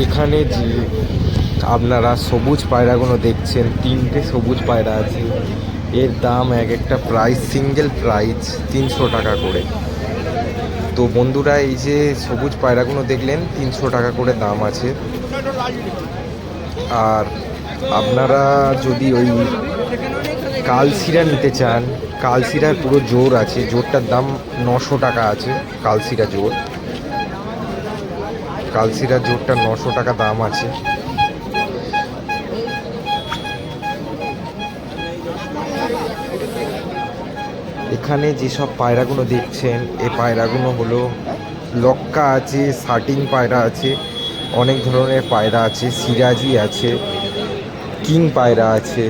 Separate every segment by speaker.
Speaker 1: এখানে যে আপনারা সবুজ পায়রাগুলো দেখছেন, তিনটে সবুজ পায়রা আছে। এর দাম এক একটা প্রাইস সিঙ্গেল প্রাইস তিনশো টাকা করে। তো বন্ধুরা, এই যে সবুজ পায়রাগুলো দেখলেন, তিনশো টাকা করে দাম আছে। আর আপনারা যদি ওই কালশিরা নিতে চান, কালশিরার পুরো জোর আছে। জোরটার দাম নশো টাকা আছে, কালশিরা জোর। কালশিরা জোরটা নশো টাকা দাম আছে। এখানে যেসব পায়রাগুলো দেখছেন এই পায়রাগুলো হলো লক্কা আছে শার্টিং পায়রা আছে, অনেক ধরনের পায়রা আছে, সিরাজি আছে, কিং পায়রা আছে।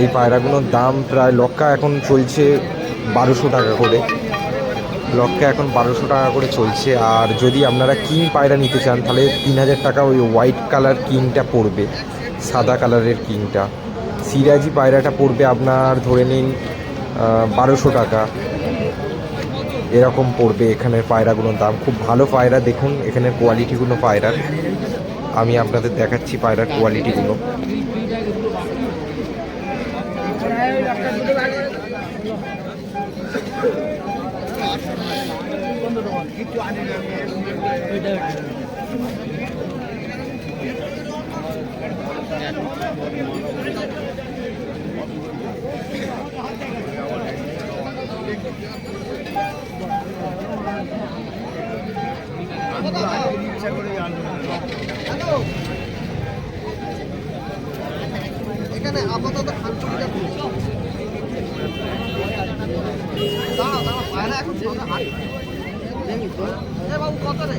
Speaker 1: এই পায়রাগুলোর দাম প্রায় লক্কা এখন চলছে বারোশো টাকা করে। লক্কা এখন বারোশো টাকা করে চলছে। আর যদি আপনারা কিং পায়রা নিতে চান, তাহলে তিন হাজার টাকা ওই হোয়াইট কালার কিংটা পড়বে, সাদা কালারের কিংটা। সিরাজি পায়রাটা পড়বে আপনার ধরে নিন বারোশো টাকা। এরকম পড়বে এখানের পায়রাগুলোর দাম। খুব ভালো পায়রা দেখুন, এখানের কোয়ালিটিগুলো পায়রার। আমি আপনাদের দেখাচ্ছি পায়রার কোয়ালিটিগুলো
Speaker 2: এখানে আপাতত খানপুরিটা দাঁড়াও দাঁড়াও পায়রা এখন হাট বাবু কত রে?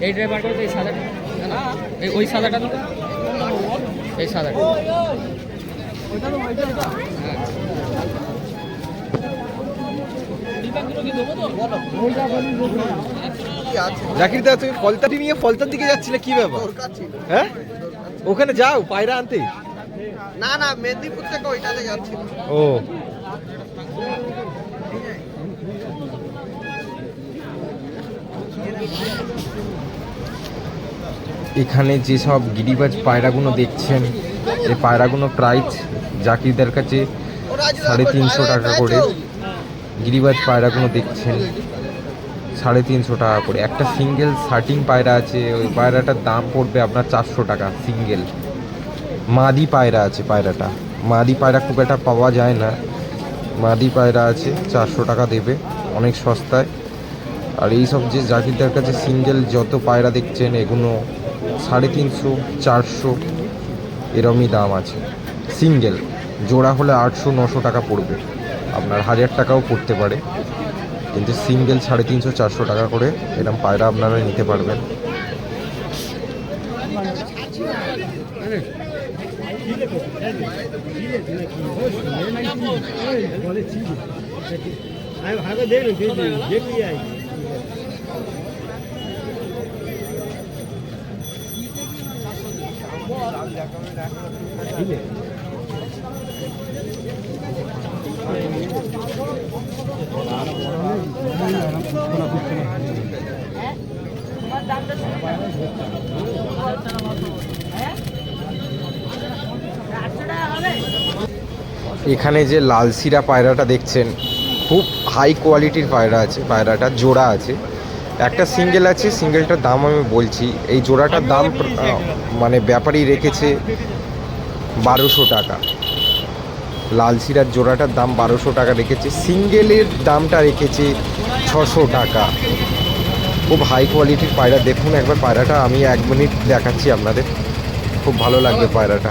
Speaker 3: এই ড্রাইভার করে এই সাদাটা? এই ওই সাদাটা তো এই সাদাটা।
Speaker 1: জাকির দা তুমি ফলতাটি নিয়ে ফলতার দিকে যাচ্ছিলে কি ব্যাপার? হ্যাঁ? ওখানে যাও পায়রা আনতে।
Speaker 2: না না মেদিনীপুর থেকে ওইটাতে যাচ্ছিল
Speaker 1: ও। এখানে যেসব গিরিবাজ পায়রাগুলো দেখছেন এই পায়রাগুলো প্রাইস জাকিরদের কাছে সাড়ে তিনশো টাকা করে। গিরিবাজ পায়রাগুলো দেখছেন, সাড়ে তিনশো টাকা করে। একটা সিঙ্গেল শার্টিং পায়রা আছে, ওই পায়রাটার দাম পড়বে আপনার চারশো টাকা সিঙ্গেল মাদি পায়রা আছে পায়রাটা। মাদি পায়রা খুব একটা পাওয়া যায় না। মাদি পায়রা আছে, চারশো টাকা দেবে, অনেক সস্তায়। আর এই সব যে জাকিরদার কাছে সিঙ্গেল যত পায়রা দেখছেন এগুলো সাড়ে তিনশো চারশো এরমই দাম আছে সিঙ্গেল জোড়া হলে আটশো নশো টাকা পড়বে আপনার হাজার টাকাও পড়তে পারে কিন্তু সিঙ্গেল সাড়ে তিনশো চারশো টাকা করে এরম পায়রা আপনারা নিতে পারবেন এখানে যে লালসিরা পায়রাটা দেখছেন খুব হাই কোয়ালিটির পায়রা আছে পায়রাটা জোড়া আছে। একটা সিঙ্গেল আছে সিঙ্গেলটার দাম আমি বলছি। এই জোড়াটার দাম মানে ব্যাপারই রেখেছে বারোশো টাকা। লাল শিরার জোড়াটার দাম বারোশো টাকা রেখেছে। সিঙ্গেলের দামটা রেখেছে ছশো টাকা। খুব হাই কোয়ালিটির পায়রা। দেখুন একবার পায়রাটা, আমি এক মিনিট দেখাচ্ছি আপনাদের। খুব ভালো লাগবে পায়রাটা।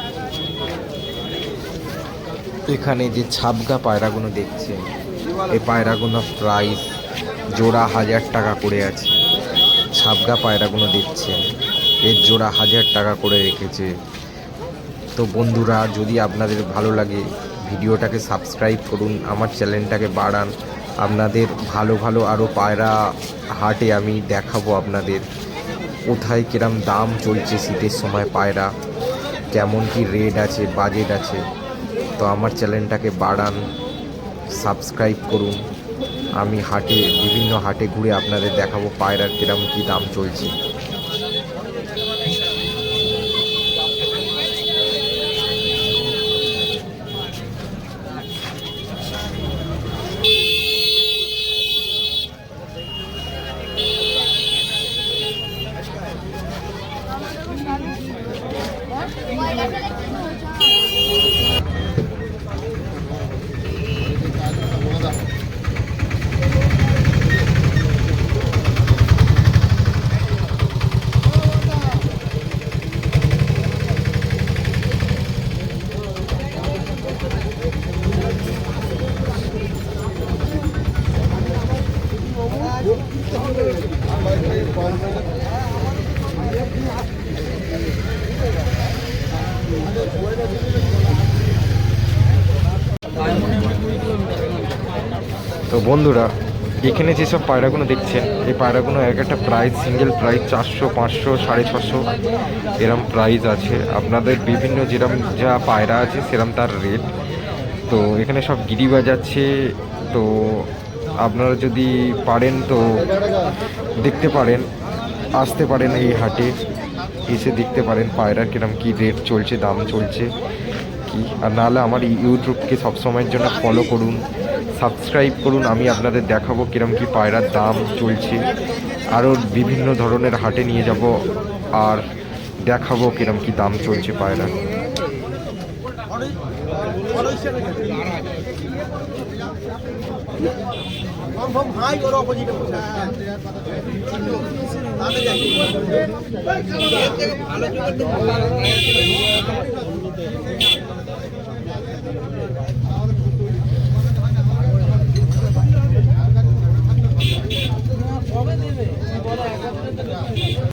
Speaker 1: এখানে যে ছাবগা পায়রাগুলো দেখছেন, এই পায়রাগুলো প্রাইস জোড়া হাজার টাকা করে আছে। ছাবগা পায়রাগুলো দেখছেন, এর জোড়া হাজার টাকা করে রেখেছে। তো বন্ধুরা, যদি আপনাদের ভালো লাগে, ভিডিওটাকে সাবস্ক্রাইব করুন, আমার চ্যানেলটাকে বাড়ান। আপনাদের ভালো ভালো আরও পায়রা হাটে আমি দেখাবো আপনাদের। কোথায় কিরম দাম চলছে শীতের সময় পায়রা, কেমন কি রেট আছে বাজেট আছে। তো আমার চ্যানেলটাকে বাড়ান, সাবস্ক্রাইব করুন। আমি হাটে, বিভিন্ন হাটে ঘুরে আপনাদের দেখাবো পায়রার কীরকম কী দাম চলছে। তো বন্ধুরা, এখানে যেসব পায়রাগুলো দেখছেন, এই পায়রাগুলো এক একটা প্রাইস সিঙ্গেল প্রাইস চারশো, পাঁচশো, সাড়ে ছশো, এরম প্রাইস আছে। আপনাদের বিভিন্ন যেরম যা পায়রা আছে, সেরম তার রেট তো এখানে সব গিরিবাজ আছে। তো আপনারা যদি পারেন তো দেখতে পারেন, আসতে পারেন এই হাটে, এসে দেখতে পারেন পায়রার কিরম কি রেট চলছে, দাম চলছে, কি। আর নাহলে আমার ইউটিউবকে সবসময়ের জন্য ফলো করুন সাবস্ক্রাইব করুন, আমি আপনাদের দেখাবো কিরম কি পায়রার দাম চলছে। আরও বিভিন্ন ধরনের হাটে নিয়ে যাব, আর দেখাবো কিরম কি দাম চলছে কনফার্ম
Speaker 2: হাই ওর অপোজিটে বসে